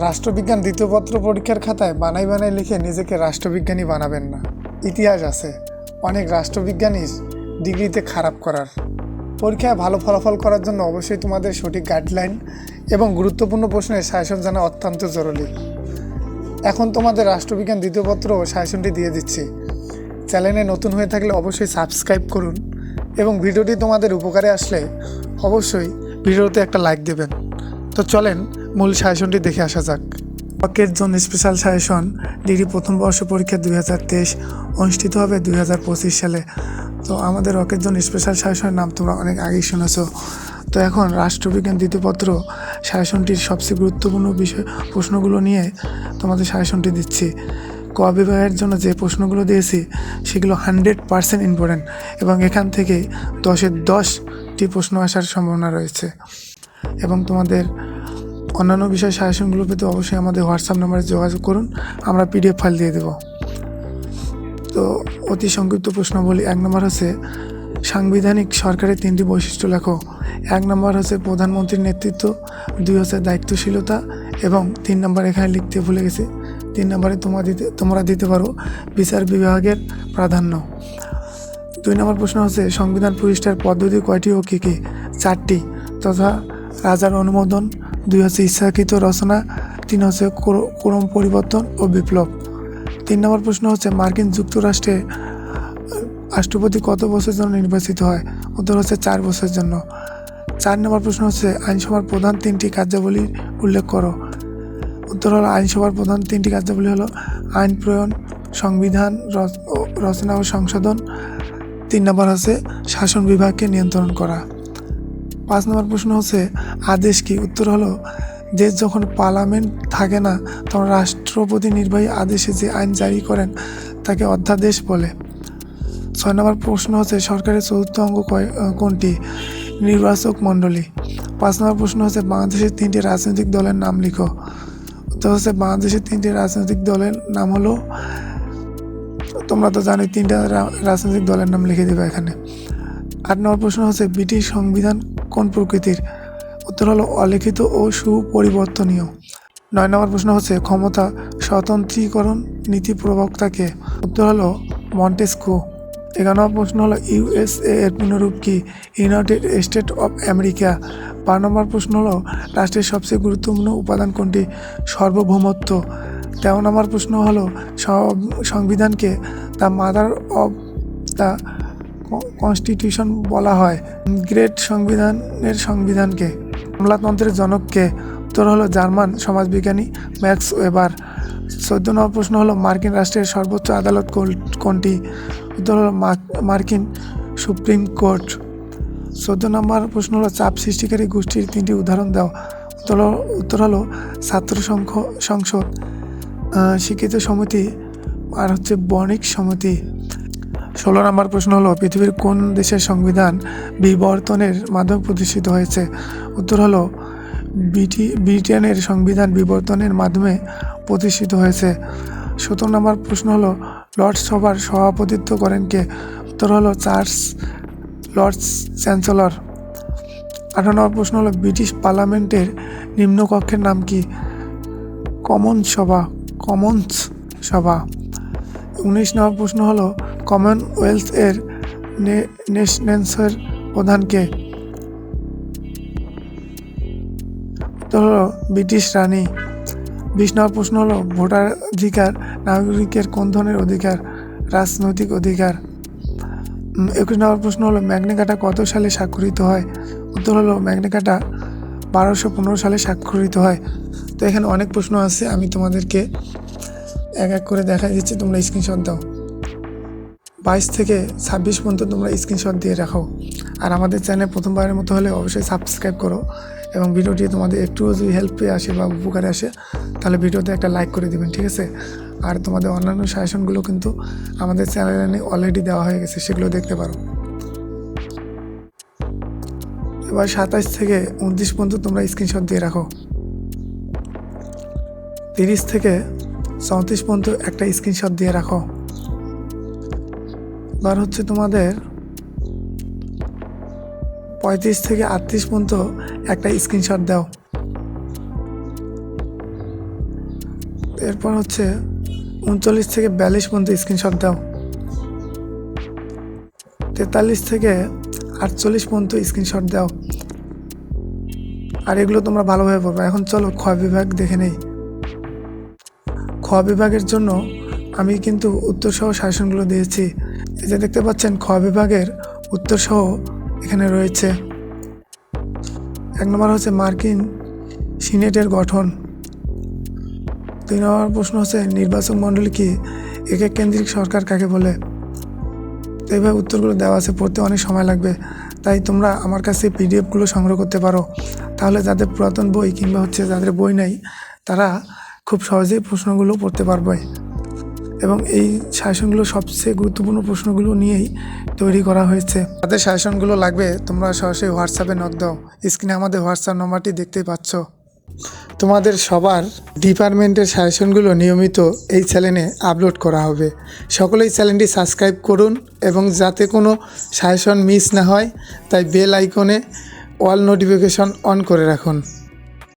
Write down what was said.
রাষ্ট্রবিজ্ঞান দ্বিতীয় পত্র পরীক্ষার খাতায় বানাই বানাই লিখে নিজেকে রাষ্ট্রবিজ্ঞানী বানাবেন না। ইতিহাস আছে। অনেক রাষ্ট্রবিজ্ঞানী ডিগ্রিতে খারাপ করার। পরীক্ষায় ভালো ফলাফল করার জন্য অবশ্যই তোমাদের সঠিক গাইডলাইন এবং গুরুত্বপূর্ণ প্রশ্নের সাজেশন জানা অত্যন্ত জরুরি। এখন তোমাদের রাষ্ট্রবিজ্ঞান দ্বিতীয় পত্র ও সাজেশনটি দিয়ে দিচ্ছি। চ্যানেলে নতুন হয়ে থাকলে অবশ্যই সাবস্ক্রাইব করুন এবং ভিডিওটি তোমাদের উপকারে আসলে অবশ্যই ভিডিওতে একটা লাইক দেবেন। তো চলেন মূল সাজেশনটি দেখে আসা যাক। ওয়াকের জন্য স্পেশাল সাজেশন, ডিগ্রি প্রথম বর্ষ পরীক্ষা দুই হাজার তেইশ, অনুষ্ঠিত হবে দুই হাজার পঁচিশ সালে। তো আমাদের রকের জন্য স্পেশাল সাজেশনের নাম তোমরা অনেক আগেই শুনেছ। তো এখন রাষ্ট্রবিজ্ঞান দ্বিতীয় পত্র সাজেশনটির সবচেয়ে গুরুত্বপূর্ণ বিষয় প্রশ্নগুলো নিয়ে তোমাদের সাজেশনটি দিচ্ছি। ক বিভাগের জন্য যে প্রশ্নগুলো দিয়েছি, সেগুলো হান্ড্রেড পারসেন্ট ইম্পর্ট্যান্ট এবং এখান থেকে দশের দশটি প্রশ্ন আসার সম্ভাবনা রয়েছে। এবং তোমাদের অন্যান্য বিষয় সাজেশনগুলো পেতে অবশ্যই আমাদের হোয়াটসঅ্যাপ নাম্বারে যোগাযোগ করুন। আমরা পিডিএফ ফাইল দিয়ে দেব। তো অতি সংক্ষিপ্ত প্রশ্ন বলি এক নম্বর হচ্ছে, সাংবিধানিক সরকারের তিনটি বৈশিষ্ট্য লেখো। এক নম্বর হচ্ছে প্রধানমন্ত্রীর নেতৃত্ব, দুই হচ্ছে দায়িত্বশীলতা এবং তিন নম্বর এখানে লিখতে ভুলে গেছি। তিন নম্বরে তোমরা দিতে তোমরা দিতে পারো বিচার বিভাগের প্রাধান্য। দুই নম্বর প্রশ্ন হচ্ছে, সংবিধান প্রতিষ্ঠার পদ্ধতি কয়টি ও কী কী? চারটি। তথা রাজার অনুমোদন দুই হচ্ছে ইচ্ছাকৃত রচনা, তিন হচ্ছে ক্রম পরিবর্তন ও বিপ্লব। তিন নম্বর প্রশ্ন হচ্ছে, মার্কিন যুক্তরাষ্ট্রে রাষ্ট্রপতি কত বছরের জন্য নির্বাচিত হয়? উত্তর হচ্ছে চার বছরের জন্য। চার নম্বর প্রশ্ন হচ্ছে, আইনসভার প্রধান তিনটি কার্যাবলী উল্লেখ করো। উত্তর হলো, আইনসভার প্রধান তিনটি কার্যাবলী হলো আইন প্রণয়ন সংবিধান রচনা ও সংশোধন। তিন নম্বর হচ্ছে, শাসন বিভাগকে নিয়ন্ত্রণ করা। পাঁচ নম্বর প্রশ্ন হচ্ছে, আদেশ কি? উত্তর হলো দেশ যখন পার্লামেন্ট থাকে না, তখন রাষ্ট্রপতি নির্বাহী আদেশে যে আইন জারি করেন, তাকে অধ্যাদেশ বলে। ছয় নম্বর প্রশ্ন হচ্ছে, সরকারের চতুর্থ অঙ্গ কোনটি? নির্বাচক মণ্ডলী। পাঁচ নম্বর প্রশ্ন হচ্ছে, বাংলাদেশের তিনটি রাজনৈতিক দলের নাম লিখো। উত্তর হচ্ছে, বাংলাদেশের তিনটি রাজনৈতিক দলের নাম হলো, তোমরা তো জানোই, তিনটা রাজনৈতিক দলের নাম লিখে দেবে এখানে। আট নম্বর প্রশ্ন হচ্ছে, ব্রিটিশ সংবিধান কোন প্রকৃতির? উত্তর হলো অলিখিত ও সুপরিবর্তনীয়। নয় নম্বর প্রশ্ন হচ্ছে, ক্ষমতা স্বতন্ত্রীকরণ নীতি প্রবক্তাকে উত্তর হলো মন্টেস্কো। এগারো নম্বর প্রশ্ন হলো ইউএসএ এর পুনরূপ কি? United State of America. বারো নম্বর প্রশ্ন হলো, রাষ্ট্রের সবচেয়ে গুরুত্বপূর্ণ উপাদান কোনটি? সার্বভৌমত্ব। তেরো নম্বর প্রশ্ন হলো সংবিধানকে the mother of the constitution বলা হয়। গ্রেট সংবিধানের সংবিধানকে আমলাতন্ত্রের জনককে। উত্তর হলো জার্মান সমাজবিজ্ঞানী ম্যাক্স ওয়েবার। চোদ্দ নম্বর প্রশ্ন হলো মার্কিন রাষ্ট্রের সর্বোচ্চ আদালত কোনটি? উত্তর হলো মার্কিন সুপ্রিম কোর্ট। চোদ্দ নম্বর প্রশ্ন হলো চাপ সৃষ্টিকারী গোষ্ঠীর তিনটি উদাহরণ দাও। উত্তর উত্তর হলো ছাত্র সংসদ শিক্ষিত সমিতি আর হচ্ছে বণিক সমিতি। ষোলো নম্বর প্রশ্ন হলো, পৃথিবীর কোন দেশের সংবিধান বিবর্তনের মাধ্যমে প্রতিষ্ঠিত হয়েছে? উত্তর হলো ব্রিটি ব্রিটেনের সংবিধান বিবর্তনের মাধ্যমে প্রতিষ্ঠিত হয়েছে। সতেরো নম্বর প্রশ্ন হলো লর্ডস সভার সভাপতিত্ব করেন কে? উত্তর হলো, চার্লস লর্ডস চ্যান্সেলর। আঠারো নম্বর প্রশ্ন হলো, ব্রিটিশ পার্লামেন্টের নিম্নকক্ষের নাম কি? কমন সভা কমন্স সভা। উনিশ নম্বর প্রশ্ন হলো কমনওয়েলথ এর নেশনেন্সের প্রধানকে। হলো ব্রিটিশ রানী। বিশ নম্বর প্রশ্ন হলো ভোটার অধিকার নাগরিকের কোন ধরনের অধিকার? রাজনৈতিক অধিকার। একুশ নম্বর প্রশ্ন হলো ম্যাগনেকাটা কত সালে স্বাক্ষরিত হয়? উত্তর হলো ম্যাগনেকাটা বারোশো পনেরো সালে স্বাক্ষরিত হয়। তো এখানে অনেক প্রশ্ন আছে, আমি তোমাদেরকে এক এক করে দেখাই দিচ্ছি, তোমরা স্ক্রিনশট দাও। বাইশ থেকে ছাব্বিশ পর্যন্ত তোমরা স্ক্রিনশট দিয়ে রাখো। আর আমাদের চ্যানেল প্রথমবারের মতো হলে অবশ্যই সাবস্ক্রাইব করো এবং ভিডিওটি তোমাদের একটুও যদি হেল্প আসে বা উপকারে আসে, তাহলে ভিডিওতে একটা লাইক করে দিবেন, ঠিক আছে? আর তোমাদের অন্যান্য সাজেশনগুলো কিন্তু আমাদের চ্যানেলে অলরেডি দেওয়া হয়ে গেছে, সেগুলো দেখতে পারো। এবার সাতাশ থেকে উনত্রিশ পর্যন্ত তোমরা স্ক্রিনশট দিয়ে রাখো। তিরিশ থেকে চৌত্রিশ পর্যন্ত একটা স্ক্রিনশট দিয়ে রাখো। এবার হচ্ছে তোমাদের পঁয়ত্রিশ থেকে আটত্রিশ পর্যন্ত একটা স্ক্রিনশট দাও। এরপর হচ্ছে উনচল্লিশ থেকে বিয়াল্লিশ পর্যন্ত স্ক্রিনশট দাও। তেতাল্লিশ থেকে আটচল্লিশ পর্যন্ত স্ক্রিনশট দাও। আর এগুলো তোমরা ভালোভাবে পড়বে। এখন চলো খ বিভাগ দেখে নেই। খ বিভাগের জন্য আমি কিন্তু উত্তরসহ শাসনগুলো দিয়েছি। এই যে দেখতে পাচ্ছেন খ বিভাগের উত্তর সহ এখানে রয়েছে। এক নম্বর হচ্ছে মার্কিন সিনেটের গঠন। দুই নম্বর প্রশ্ন হচ্ছে নির্বাচক মণ্ডলী কি একে কেন্দ্রিক সরকার কাকে বলে? তো এইভাবে উত্তরগুলো দেওয়া আছে, পড়তে অনেক সময় লাগবে। তাই তোমরা আমার কাছে পিডিএফগুলো সংগ্রহ করতে পারো। তাহলে যাদের পুরাতন বই কিংবা হচ্ছে যাদের বই নেই, তারা খুব সহজেই প্রশ্নগুলো পড়তে পারবে। এবং এই সাজেশনগুলো সবচেয়ে গুরুত্বপূর্ণ প্রশ্নগুলো নিয়েই তৈরি করা হয়েছে। তাদের সাজেশনগুলো লাগবে, তোমরা সরাসরি হোয়াটসঅ্যাপে নক দাও। স্ক্রিনে আমাদের হোয়াটসঅ্যাপ নম্বরটি দেখতেই পাচ্ছ। তোমাদের সবার ডিপার্টমেন্টের সাজেশনগুলো নিয়মিত এই চ্যানেলে আপলোড করা হবে। সকলেই চ্যানেলটি সাবস্ক্রাইব করুন এবং যাতে কোনো সাজেশন মিস না হয়, তাই বেল আইকনে অল নোটিফিকেশন অন করে রাখুন।